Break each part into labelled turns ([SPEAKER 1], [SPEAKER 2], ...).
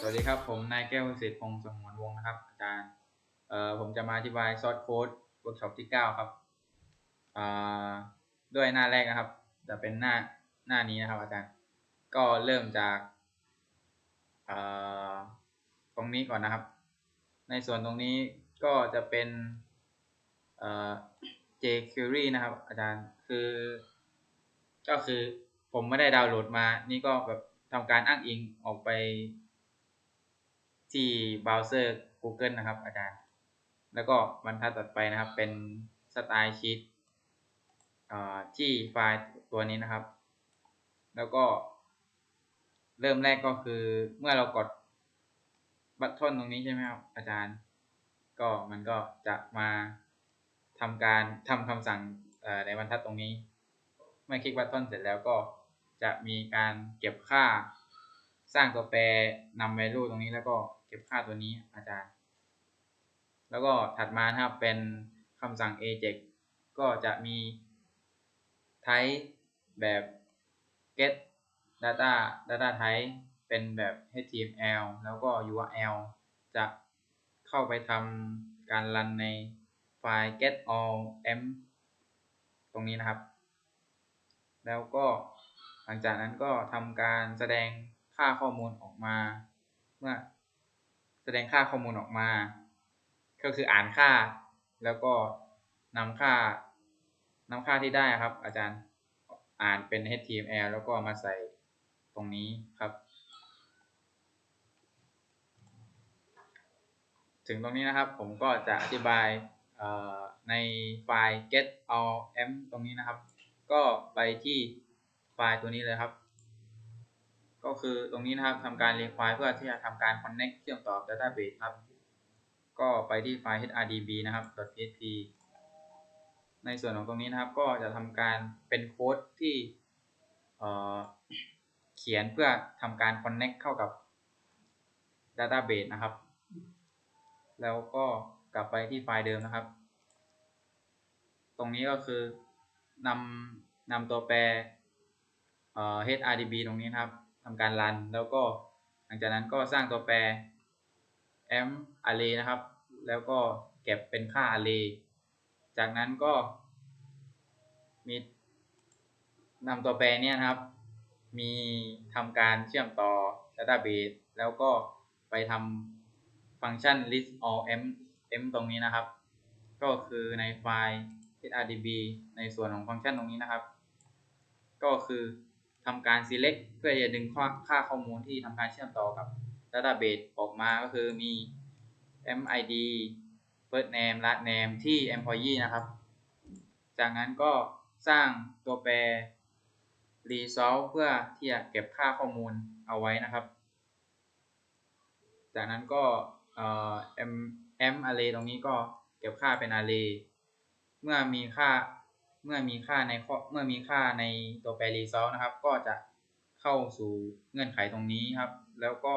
[SPEAKER 1] สวัสดีครับ ผมนายแก้วสิทธิ์พงษ์สงวนวงศ์นะครับ อาจารย์เอ่อผมจะมาอธิบายซอสโค้ดเวิร์กช็อปที่ 9 ครับอ่าด้วยหน้าแรกนะครับ จะเป็นหน้าหน้านี้นะครับ อาจารย์ ก็เริ่มจากเอ่อตรงนี้ก่อนนะครับ ในส่วนตรงนี้ก็จะเป็นเอ่อ jQuery นะครับ อาจารย์คือก็คือ ผมไม่ได้ดาวน์โหลดมา นี่ก็แบบทำการอ้างอิงออกไป ที่เบราว์เซอร์ Google นะครับ อาจารย์ แล้วก็บรรทัดต่อไปนะครับ เป็นสไตล์ชีตที่ไฟล์ตัวนี้นะครับ แล้วก็ เริ่มแรกก็คือเมื่อเรากดบัตทอนตรงนี้ใช่ไหมครับ อาจารย์ ก็มันก็จะมาทำการทำคำสั่งในบรรทัดตรงนี้ เมื่อคลิกบัตทอนเสร็จแล้วก็ จะมีการเก็บค่าสร้างตัวแปรนำ value ตรงนี้แล้วก็เก็บค่าตัวนี้อาจารย์ แล้วก็ถัดมานะครับเป็นคำสั่ง ajax ก็จะมี type แบบ get data data type เป็นแบบ html แล้วก็ url จะเข้าไปทำการรันในไฟล์ get all m ตรงนี้นะครับ แล้วก็ ลังจากนั้นก็ทำการแสดงค่าข้อมูลออกมา เมื่อแสดงค่าข้อมูลออกมา ก็คืออ่านค่า แล้วก็นำค่านำค่าที่ได้ครับ อาจารย์อ่านเป็น HTML แล้วก็มาใส่ตรงนี้ครับ ถึงตรงนี้นะครับผมก็จะอธิบายในไฟล์ get all m ตรงนี้นะครับ ก็ไปที่ ล์ตัวนี้เลยครับ ก็คือตรงนี้นะครับทำการ require เพื่อที่จะทำการ connect เชื่อมต่อ database ครับ ก็ไปที่ไฟล์ hrdb นะครับ .php ในส่วนของตรงนี้นะครับ ก็จะทำการเป็นโค้ดที่เขียนเพื่อทำการ connect เข้ากับ database นะครับ แล้วก็กลับไปที่ไฟล์เดิมนะครับ ตรงนี้ก็คือนำนำตัวแปร HRDB ตรงนี้นะครับทำการรันแล้วก็หลังจากนั้นก็สร้างตัวแปร m array นะครับ แล้วก็เก็บเป็นค่า array จากนั้นก็มีนำตัวแปรเนี่ยครับ มีทำการเชื่อมต่อ database แล้วก็ไปทำฟังก์ชัน list all m m ตรงนี้นะครับ ก็คือในไฟล์ hrdb ในส่วนของฟังก์ชันตรงนี้นะครับ ก็คือ ทำการ select เพื่อจะดึงค่าข้อมูลที่ทำการเชื่อมต่อกับ database ออกมาก็คือมี mid first name last name ที่ employee นะครับ จากนั้นก็สร้างตัวแปร resolve เพื่อที่จะเก็บค่าข้อมูลเอาไว้นะครับ จากนั้นก็ m m array ตรงนี้ก็เก็บค่าเป็น array เมื่อมีค่า เมื่อมีค่าในเมื่อมีค่าในตัวแปร result นะครับ ก็จะเข้าสู่เงื่อนไขตรงนี้ครับ แล้วก็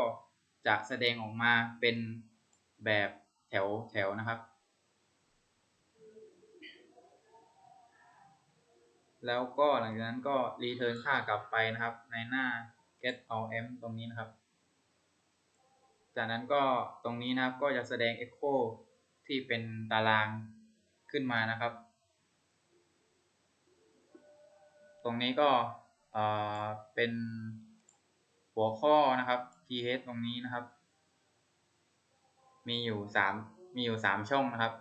[SPEAKER 1] จะแสดงออกมาเป็นแบบแถวแถวนะครับ แล้วก็หลังจากนั้นก็ return ค่ากลับไปนะครับ ในหน้า get all m ตรงนี้นะครับ จากนั้นก็ตรงนี้นะครับก็จะแสดง echo ที่เป็นตารางขึ้นมานะครับ ตรงนี้ก็เป็นหัวข้อนะครับ th ตรงนี้นะครับ มีอยู่สามมีอยู่สามช่องนะครับ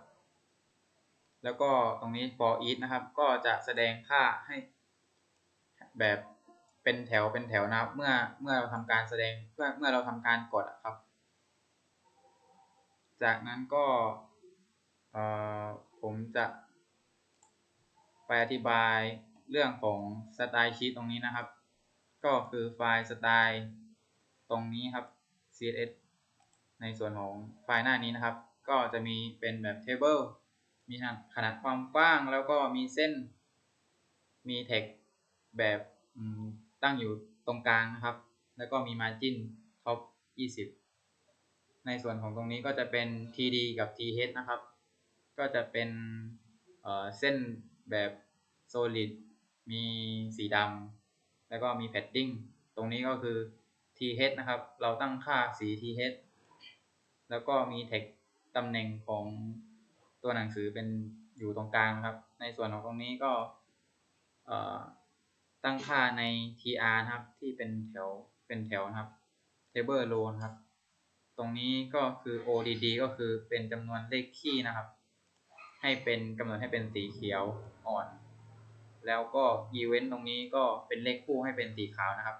[SPEAKER 1] แล้วก็ตรงนี้ for each นะครับ ก็จะแสดงค่าให้แบบเป็นแถวเป็นแถวนะครับ เมื่อเมื่อเราทำการแสดงเมื่อเมื่อเราทำการกดครับ จากนั้นก็ผมจะไปอธิบาย เรื่องของสไตล์ชีตตรงนี้นะครับ ก็คือไฟล์สไตล์ตรงนี้ครับ css ในส่วนของไฟล์หน้านี้นะครับ ก็จะมีเป็นแบบ table มีขนาดความกว้างแล้วก็มีเส้น มีแท็กแบบตั้งอยู่ตรงกลางนะครับ แล้วก็มี margin top 20 ในส่วนของตรงนี้ก็จะเป็น td กับ th นะครับ ก็จะเป็นเส้นแบบ solid มีสีดำแล้วก็มี padding ตรงนี้ก็คือ th นะครับ เราตั้งค่าสี th แล้วก็มี text ตำแหน่งของตัวหนังสือเป็นอยู่ตรงกลางครับ ในส่วนของตรงนี้ก็ตั้งค่าใน tr นะครับที่เป็นแถวเป็นแถวนะครับ table row นะครับ ตรงนี้ก็คือ odd ก็คือเป็นจำนวนเลขคี่นะครับ ให้เป็นกำหนดให้เป็นสีเขียวอ่อน แล้วก็ event ตรงนี้ก็เป็นเลขคู่ให้เป็นสีขาวนะครับ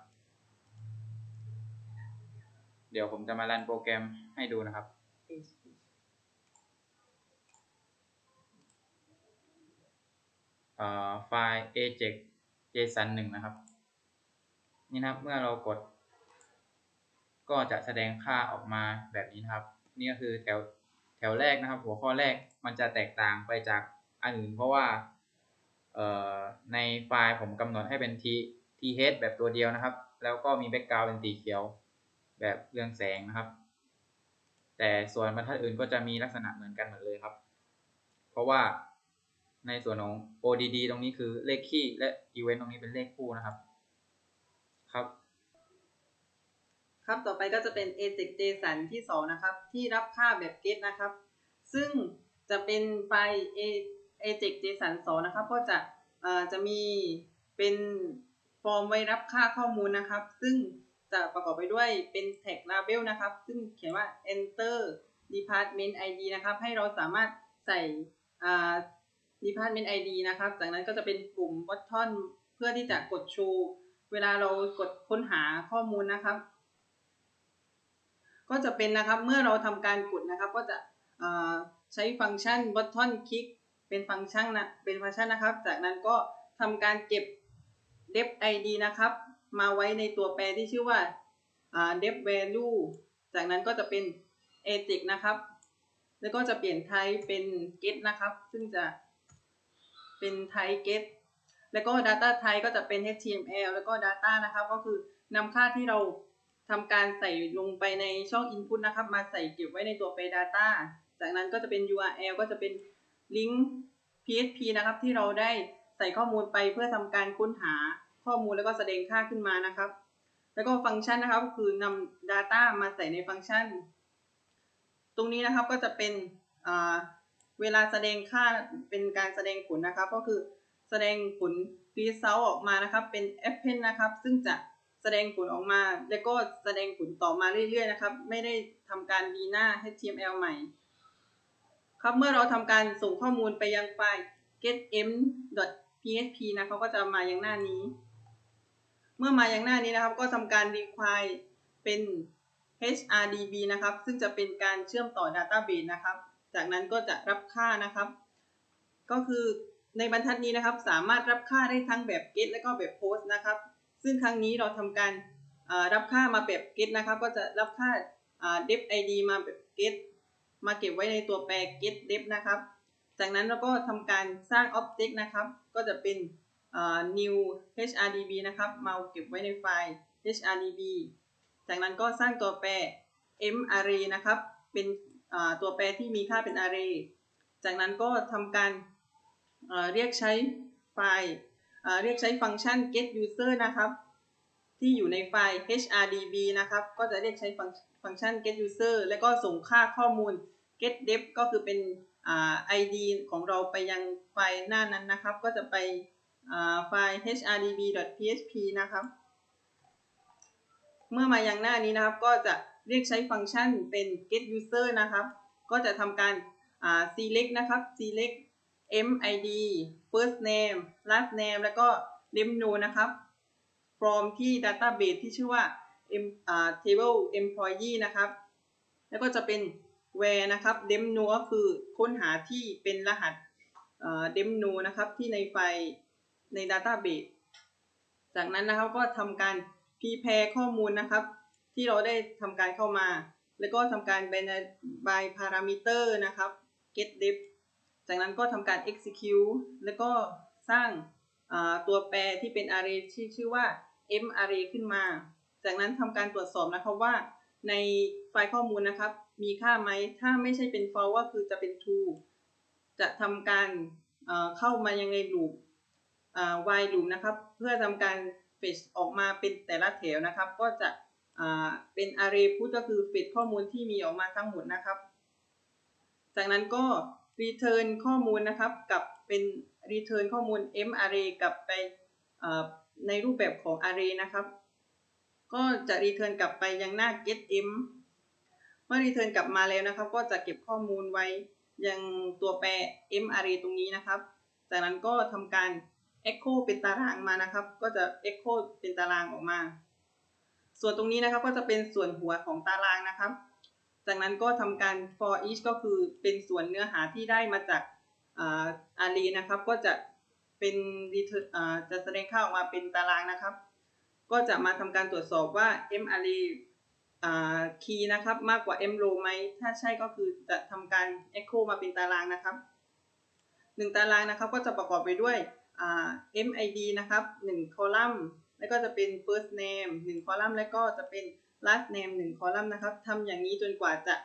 [SPEAKER 1] เดี๋ยวผมจะมารันโปรแกรมให้ดูนะครับอ่อไฟล์ ajax json 1นะครับ นี่นะครับเมื่อเรากด ก็จะแสดงค่าออกมาแบบนี้นะครับ นี่ก็คือแถวแถวแรกนะครับ หัวข้อแรกมันจะแตกต่างไปจากอันอื่นเพราะว่า ในไฟล์ผมกำหนดให้เป็น t th แบบตัวเดียวนะครับ แล้วก็มี background เป็นสีเขียวแบบเรืองแสงนะครับ แต่ส่วนบรรทัดอื่นก็จะมีลักษณะเหมือนกันหมดเลยครับ เพราะว่าในส่วนของ ODD ตรงนี้คือเลขคี่และ Event ตรงนี้เป็นเลขคู่นะครับ ครับ
[SPEAKER 2] ครับต่อไปก็จะเป็น AJAX JSON ที่ 2 นะครับ ที่รับค่าแบบ get นะครับ ซึ่งจะเป็นไฟล์ A- AJAX JSON 2นะครับก็จะจะมีเป็นฟอร์มไว้รับค่าข้อมูลนะครับ ซึ่งจะประกอบไปด้วยเป็น tag label นะครับ ซึ่งเขียนว่า enter department id นะครับ ให้เราสามารถใส่ department id นะครับ จากนั้นก็จะเป็นปุ่ม button เพื่อที่จะกดชู เวลาเรากดค้นหาข้อมูลนะครับ ก็จะเป็นนะครับเมื่อเราทำการกดนะครับ ก็จะใช้ฟังก์ชัน button click เป็นฟังก์ชันนะเป็นฟังก์ชันนะครับ จากนั้นก็ทำการเก็บ def id นะครับ มาไว้ในตัวแปรที่ชื่อว่า def value จากนั้นก็จะเป็น ajax นะครับ แล้วก็จะเปลี่ยน type เป็น get นะครับ ซึ่งจะเป็น type get แล้วก็ data type ก็จะเป็น html แล้วก็ data นะครับ ก็คือนำค่าที่เราทำการใส่ลงไปในช่อง input นะครับ มาใส่เก็บไว้ในตัวแปร data จากนั้นก็จะเป็น URL ก็จะเป็น link PHP นะครับที่เราได้ใส่ข้อมูลไปเพื่อทำการค้นหาข้อมูลแล้วก็แสดงค่าขึ้นมานะครับ แล้วก็ฟังก์ชันนะครับก็คือนำ data มาใส่ในฟังก์ชัน ตรงนี้นะครับก็จะเป็นเวลาแสดงค่าเป็นการแสดงผลนะครับ ก็คือแสดงผล result ออกมานะครับ เป็น append นะครับ ซึ่งจะแสดงผลออกมาแล้วก็แสดงผลต่อมาเรื่อยๆนะครับ ไม่ได้ทำการดีหน้า HTML ใหม่ ครับเมื่อเราทำการส่งข้อมูลไปยังไฟล์ getm.php นะเขาก็จะมายังหน้านี้ เมื่อมาอยังหน้านี้นะครับ ก็ทำการ require เป็น HRDB นะครับ ซึ่งจะเป็นการเชื่อมต่อ Database นะครับ จากนั้นก็จะรับค่านะครับ ก็คือในบรรทัดนี้นะครับ สามารถรับค่าได้ทั้งแบบ get และก็แบบ post นะครับ ซึ่งครั้งนี้เราทำการรับค่ามาแบบ get นะครับ ก็จะรับค่า def id มาแบบ get มาเก็บไว้ในตัวแปร get def นะครับ จากนั้นเราก็ทำการสร้าง object นะครับ ก็จะเป็น new hrdb นะครับ มาเก็บไว้ในไฟล์ hrdb จากนั้นก็สร้างตัวแปร m array นะครับ เป็นตัวแปรที่มีค่าเป็น array จากนั้นก็ทำการเรียกใช้ไฟล์เรียกใช้ฟังก์ชัน get user นะครับ ที่อยู่ในไฟล์ hrdb นะครับ ก็จะเรียกใช้ฟังฟังก์ชัน get user แล้วก็ส่งค่าข้อมูล get def ก็คือเป็นอ่า id ของเราไปยังไฟล์หน้านั้นนะครับ ก็จะไปไฟล์ hrdb.php นะครับ เมื่อมายังหน้านี้นะครับ ก็จะเรียกใช้ฟังก์ชันเป็น get user นะครับ ก็จะทำการ select นะครับ select mid first name last name แล้วก็ demno นะครับ from ที่ database ที่ชื่อว่า table employee นะครับ แล้วก็จะเป็น where นะครับ demno ก็คือค้นหาที่เป็นรหัสเอ่อ demno นะครับที่ในไฟล์ใน database จากนั้นนะครับก็ทำการ prepare ข้อมูลนะครับ ที่เราได้ทำการเข้ามา แล้วก็ทำการ by parameter นะครับ get def จากนั้นก็ทำการ execute แล้วก็สร้างตัวแปรที่เป็น array ที่ชื่อว่า m array ขึ้นมา จากนั้นทำการตรวจสอบนะครับว่าในไฟล์ข้อมูลนะครับ มีค่าไหม ถ้าไม่ใช่เป็น false ก็คือจะเป็น true จะทำการเข้ามายังใน loop อ่า while loop นะครับ เพื่อทำการ fetch ออกมาเป็นแต่ละแถวนะครับ ก็จะเป็น array put ก็คือ fetch ข้อมูลที่มีออกมาทั้งหมดนะครับ จากนั้นก็ return ข้อมูลนะครับ กับเป็น return ข้อมูล m array กลับไปในรูปแบบของ array นะครับ ก็จะ return กลับไปยังหน้า get m เมื่อ return กลับมาแล้วนะครับ ก็จะเก็บข้อมูลไว้ยังตัวแปร m array ตรงนี้นะครับ จากนั้นก็ทำการ echo เป็นตารางมานะครับ ก็จะ echo เป็นตารางออกมา ส่วนตรงนี้นะครับก็จะเป็นส่วนหัวของตารางนะครับ จากนั้นก็ทำการ for each ก็คือเป็นส่วนเนื้อหาที่ได้มาจากอ่า array นะครับ ก็จะเป็น return อ่าจะแสดงค่าออกมาเป็นตารางนะครับ ก็จะมาทำการตรวจสอบว่า m array อ่า key นะครับมากกว่า m row ไหม ถ้าใช่ก็คือจะทำการ echo มาเป็นตารางนะครับหนึ่งตารางนะครับก็จะประกอบไปด้วยอ่า MID นะครับหนึ่งคอลัมน์ แล้วก็จะเป็น first name หนึ่งคอลัมน์ แล้วก็จะเป็น last name หนึ่งคอลัมน์นะครับทำอย่างนี้จนกว่าจะ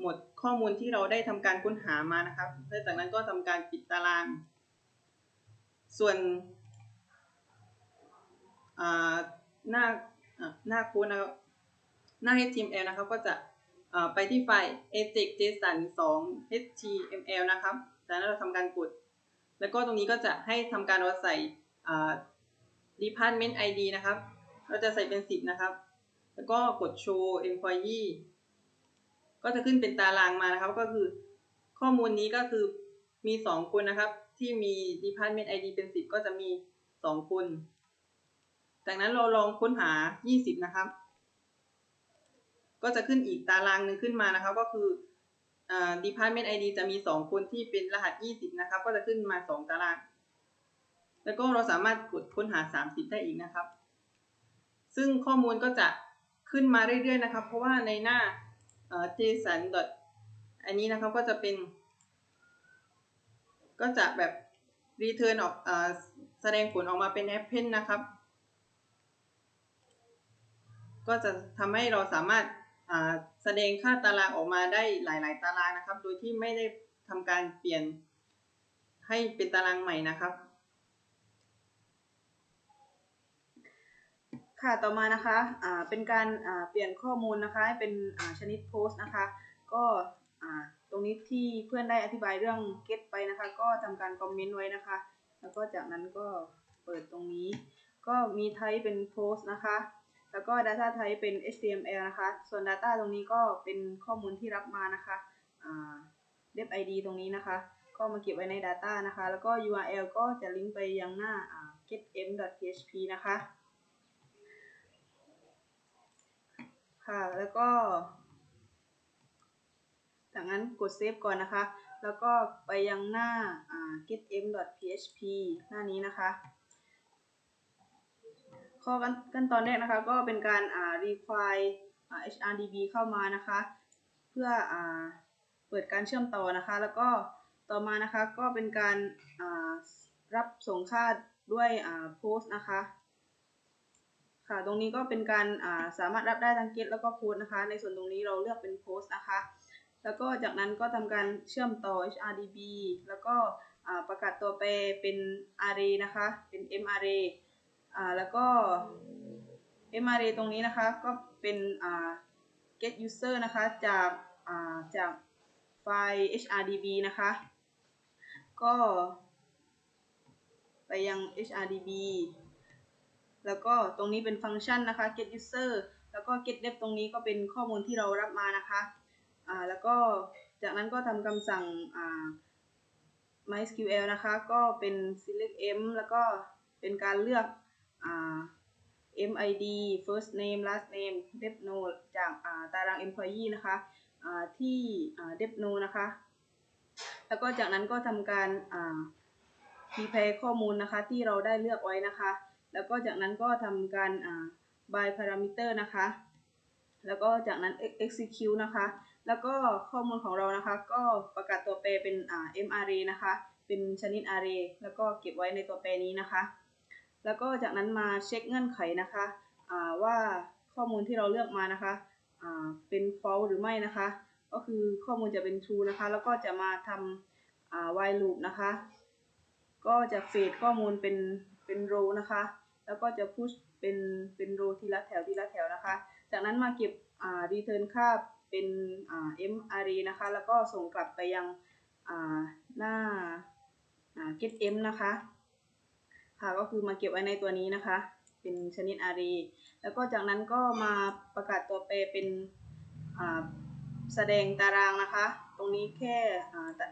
[SPEAKER 2] หมดข้อมูลที่เราได้ทำการค้นหามานะครับและจากนั้นก็ทำการปิดตาราง ส่วนหน้าอ่าหน้าโค้ดนะครับ หน้า HTML นะครับก็จะไปที่ไฟล์ ajax json 2 html นะครับจากนั้นเราทำการกด แล้วก็ตรงนี้ก็จะให้ทำการเราใส่ department id นะครับ เราจะใส่เป็น 10 นะครับ แล้วก็กด show employee ก็จะขึ้นเป็นตารางมานะครับ ก็คือข้อมูลนี้ก็คือมี 2 คนนะครับ ที่มี department id เป็น 10 ก็จะมี 2 คน จากนั้นเราลองค้นหา 20 นะครับ ก็จะขึ้นอีกตารางหนึ่งขึ้นมานะครับก็คืออ่า department id จะมี 2 คนที่เป็นรหัส 20 นะครับ ก็จะขึ้นมา 2 ตาราง แล้วก็เราสามารถกดค้นหา 30 ได้อีกนะครับ ซึ่งข้อมูลก็จะขึ้นมาเรื่อยๆนะครับ เพราะว่าในหน้าเอ่อ json. อันนี้นะครับก็จะเป็น ก็จะแบบ return ออกอแสดงผลออกมาเป็น append นะครับ ก็จะทำให้เราสามารถ แสดงค่าตารางออกมาได้หลาย ๆ ตารางนะครับ โดยที่ไม่ได้ทำการเปลี่ยนให้เป็นตารางใหม่นะครับ
[SPEAKER 3] ค่ะต่อมานะคะอ่าเป็นการเปลี่ยนข้อมูลนะคะให้เป็นชนิดโพสต์นะคะ ก็ตรงนี้ที่เพื่อนได้อธิบายเรื่อง get ไปนะคะ ก็ทำการคอมเมนต์ไว้นะคะ แล้วก็จากนั้นก็เปิดตรงนี้ ก็มี type เป็น post นะคะ แล้วก็ data type เป็น HTML นะคะ ส่วน data ตรงนี้ก็เป็นข้อมูลที่รับมานะคะอ่า def id ตรงนี้นะคะ ก็มาเก็บไว้ใน data นะคะ แล้วก็ URL ก็จะลิงก์ไปยังหน้า getm.php นะคะ ค่ะ แล้วก็จากนั้นกดเซฟก่อนนะคะ แล้วก็ไปยังหน้า getm.php หน้านี้นะคะ ข้อขั้นตอนแรกนะคะ ก็เป็นการอ่า require HRDB เข้ามานะคะ เพื่ออ่าเปิดการเชื่อมต่อนะคะ แล้วก็ต่อมานะคะก็เป็นการอ่ารับส่งค่าด้วยอ่า post นะคะค่ะ ตรงนี้ก็เป็นการอ่าสามารถรับได้ทั้ง get แล้วก็ post นะคะ ในส่วนตรงนี้เราเลือกเป็น post นะคะ แล้วก็จากนั้นก็ทำการเชื่อมต่อ HRDB แล้วก็ประกาศตัวแปรเป็น array นะคะ เป็น m array อ่าแล้วก็ MRA ตรงนี้นะคะก็เป็นอ่า get user นะคะจากอ่าจากไฟล์ HRDB นะคะ ก็ไปยัง HRDB แล้วก็ตรงนี้เป็นฟังก์ชันนะคะ get user แล้วก็ get def ตรงนี้ก็เป็นข้อมูลที่เรารับมานะคะอ่าแล้วก็จากนั้นก็ทำคำสั่งอ่า MySQL นะคะ ก็เป็น select m แล้วก็เป็นการเลือก MID first name last name def no จากอ่าตาราง employee นะคะอ่าที่อ่า def no นะคะ แล้วก็จากนั้นก็ทำการอ่า prepare ข้อมูลนะคะที่เราได้เลือกไว้นะคะ แล้วก็จากนั้นก็ทำการอ่า by parameter นะคะ แล้วก็จากนั้น execute นะคะ แล้วก็ข้อมูลของเรานะคะ ก็ประกาศตัวแปรเป็นอ่า m array นะคะ เป็นชนิด array แล้วก็เก็บไว้ในตัวแปรนี้นะคะ แล้วก็จากนั้นมาเช็คเงื่อนไขนะคะอ่าว่าข้อมูลที่เราเลือกมานะคะอ่าเป็น false หรือไม่นะคะ ก็คือข้อมูลจะเป็น true นะคะ แล้วก็จะมาทำอ่า while loop นะคะ ก็จะเฟดข้อมูลเป็นเป็น row นะคะ แล้วก็จะ push เป็นเป็นโรทีละแถวทีละแถวนะคะ จากนั้นมาเก็บอ่า return ค่าเป็นอ่า m array นะคะ แล้วก็ส่งกลับไปยังอ่าหน้าอ่า get m นะคะ ค่ะก็คือมาเก็บไว้ในตัวนี้นะคะ เป็นชนิด array แล้วก็จากนั้นก็มาประกาศตัวแปรเป็นแสดงตารางนะคะ ตรงนี้แค่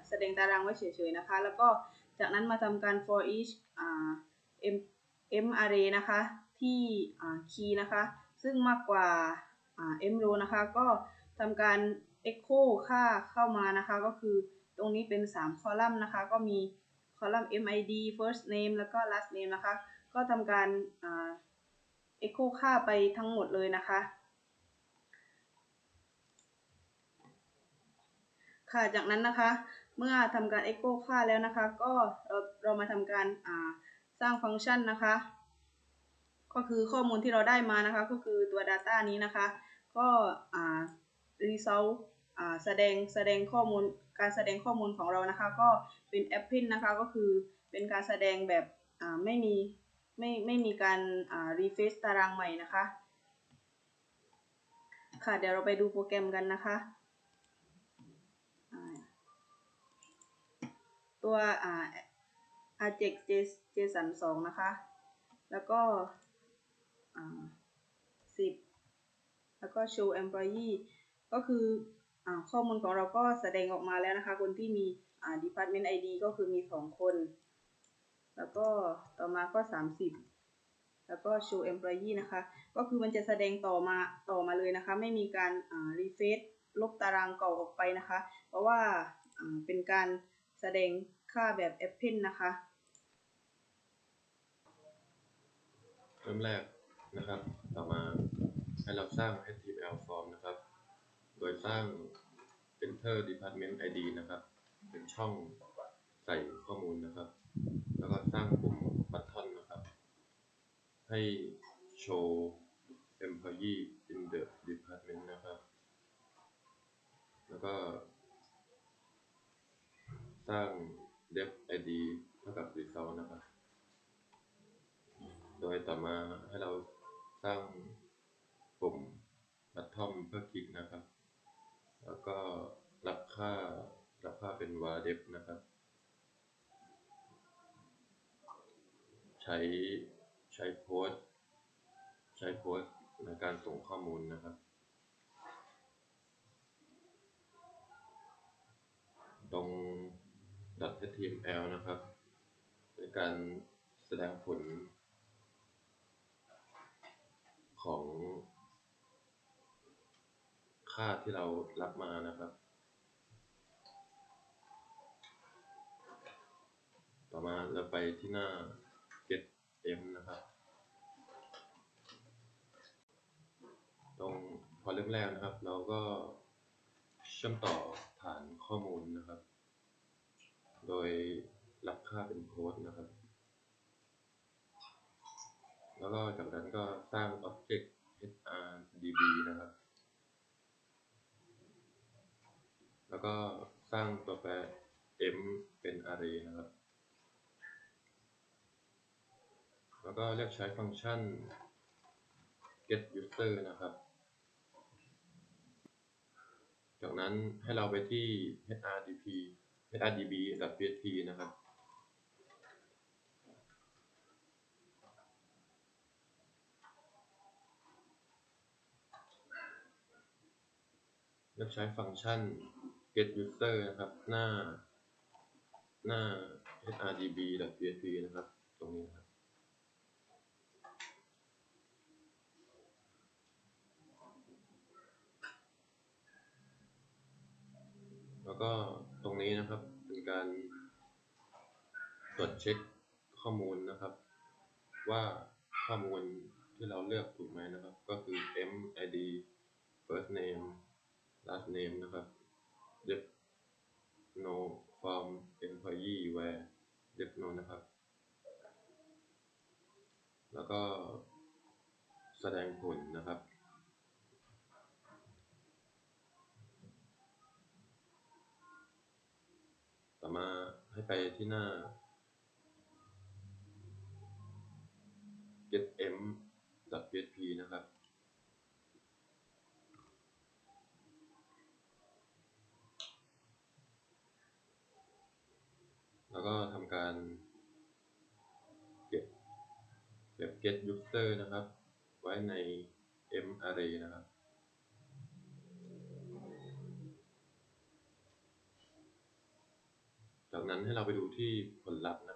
[SPEAKER 3] แสดงตารางไว้เฉยๆนะคะ แล้วก็จากนั้นมาทำการ for each m m array นะคะที่ key นะคะ ซึ่งมากกว่าอ่า m row นะคะก็ทำการ echo ค่าเข้ามานะคะ ก็คือตรงนี้เป็น 3 คอลัมน์นะคะ ก็มี คอลัมน์ mid first name แล้วก็ last name นะคะ ก็ทำการอ่า echo ค่าไปทั้งหมดเลยนะคะค่ะจากนั้นนะคะเมื่อทำการ echo ค่าแล้วนะคะ ก็เราเรามาทำการาสร้างฟังก์ชันนะคะ ก็คือข้อมูลที่เราได้มานะคะ ก็คือตัว data นี้นะคะ ก็อ่า result แสดงแสดงข้อมูลการแสดงข้อมูลของเรานะคะ ก็ เป็น append นะคะก็คือเป็นการแสดงแบบไม่มีไม่ไม่มีการอ่า refresh ตารางใหม่นะคะ ค่ะเดี๋ยวเราไปดูโปรแกรมกันนะคะตัวอ่า ajax json 2นะคะ แล้วก็อ่าสิบแล้วก็ show employee ก็คืออข้อมูลของเราก็แสดงออกมาแล้วนะคะ คนที่มี อ่า department id ก็คือมีสองคน แล้วก็ต่อมาก็30แล้วก็ show employee นะคะ ก็คือมันจะแสดงต่อมาต่อมาเลยนะคะ ไม่มีการอ่า refresh ลบตารางเก่าออกไปนะคะ เพราะว่าอ่าเป็นการแสดงค่าแบบ append นะคะ
[SPEAKER 4] เริ่มแรกนะครับ ต่อมาให้เราสร้าง HTML form นะครับ โดยสร้าง enter department id นะครับ เป็นช่องใส่ข้อมูลนะครับ แล้วก็สร้างปุ่ม button นะครับ ให้ show employee in the department นะครับ แล้วก็ สร้าง def id เท่ากับ result นะครับ โดยต่อมาให้เราสร้างปุ่มบัตทอมเพื่อคลิกนะครับ แล้วก็รับค่า รับค่าเป็น var def นะครับ ใช้ใช้โพสใช้โพสในการส่งข้อมูลนะครับ ตรง .html นะครับในการแสดงผลของค่าที่เรารับมานะครับ ต่อมาเราไปที่หน้า get m นะครับ ตรงพอเริ่มแรกนะครับ เราก็เชื่อมต่อฐานข้อมูลนะครับ โดยรับค่าเป็นโพสต์นะครับ แล้วก็จากนั้นก็สร้าง Object HRDB นะครับ แล้วก็สร้างตัวแปร m เป็น array นะครับ แล้วก็เรียกใช้ฟังก์ชัน get user นะครับ จากนั้นให้เราไปที่ hrdp hrdb.php นะครับเลือกใช้ฟังก์ชัน get user นะครับ หน้า หน้า hrdb.php นะครับ ตรงนี้นะครับ แล้วก็ตรงนี้นะครับ เป็นการ ตรวจเช็คข้อมูลนะครับ ว่าข้อมูลที่เราเลือกถูกไหมนะครับ ก็คือ m id first name last name นะครับ def no from employee where def no นะครับ แล้วก็แสดงผลนะครับต่อมาให้ไปที่หน้า getm.php นะครับ แล้วก็ทำการเก็บเก็บ get user นะครับ ไว้ใน m array นะครับจากนั้นให้เราไปดูที่ผลลัพธ์นะ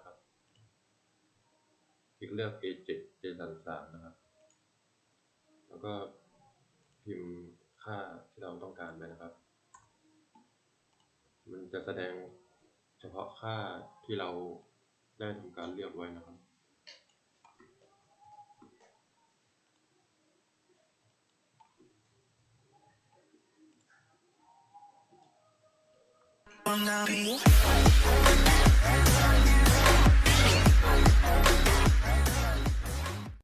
[SPEAKER 4] ครับ ลิกเลือก A7 JSON 3นะครับ แล้วก็พิมพ์ค่าที่เราต้องการไปนะครับ มันจะแสดงเฉพาะค่าที่เราได้ทำการเลือกไว้นะครับ
[SPEAKER 5] not